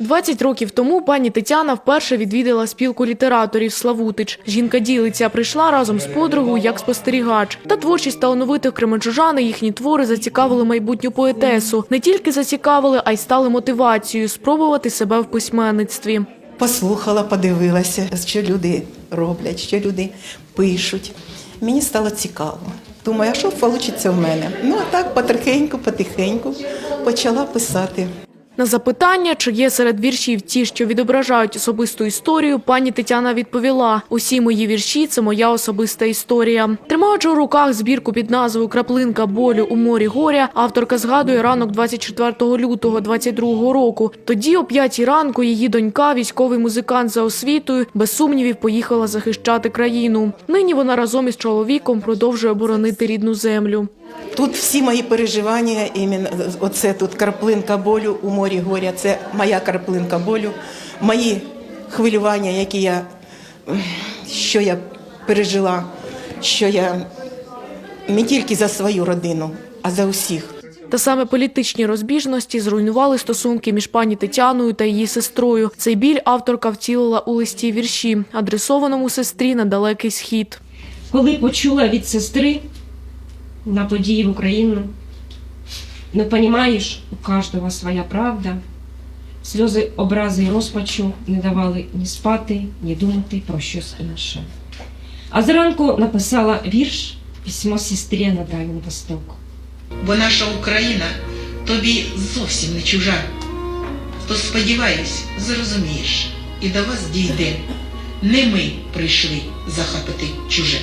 20 років тому пані Тетяна вперше відвідала спілку літераторів Славутич. Жінка ділиться, прийшла разом з подругою як спостерігач. Та творчість талановитих кременчужан і їхні твори зацікавили майбутню поетесу. Не тільки зацікавили, а й стали мотивацією спробувати себе в письменництві. Послухала, подивилася, що люди роблять, що люди пишуть. Мені стало цікаво. Думаю, а що вийде в мене? Ну, а так потихеньку, потихеньку почала писати. На запитання, чи є серед віршів ті, що відображають особисту історію, пані Тетяна відповіла: усі мої вірші це моя особиста історія. Тримаючи у руках збірку під назвою Краплинка болю у морі горя, авторка згадує ранок 24 лютого 22 року. Тоді, о п'ятій ранку, її донька, військовий музикант за освітою, без сумнівів поїхала захищати країну. Нині вона разом із чоловіком продовжує боронити рідну землю. Тут всі мої переживання, іменно оце тут краплинка болю у морі горя. Це моя краплинка болю, мої хвилювання, які я, що я пережила, що я не тільки за свою родину, а за усіх. Та саме політичні розбіжності зруйнували стосунки між пані Тетяною та її сестрою. Цей біль авторка втілила у листі вірші, адресованому сестрі на далекий схід. коли почула від сестри на події в Україну, ну понімаєш, у кожного своя правда. Сльози образи і розпачу не давали ні спати, ні думати про щось інше. А зранку написала вірш письмо сестрі на Дальній Восток. бо наша Україна тобі зовсім не чужа. То сподіваюсь, зрозумієш, і до вас дійде. Не ми прийшли захопити чуже.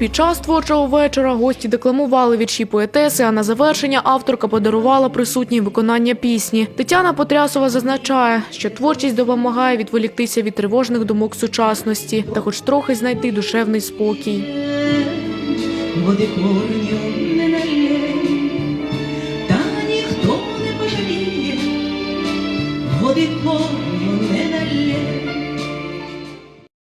Під час творчого вечора гості декламували вірші поетеси, а на завершення авторка подарувала присутнім виконання пісні. Тетяна Потрясова зазначає, що творчість допомагає відволіктися від тривожних думок сучасності та хоч трохи знайти душевний спокій. корню не налє, та ніхто не пожаліє, води корню не налє,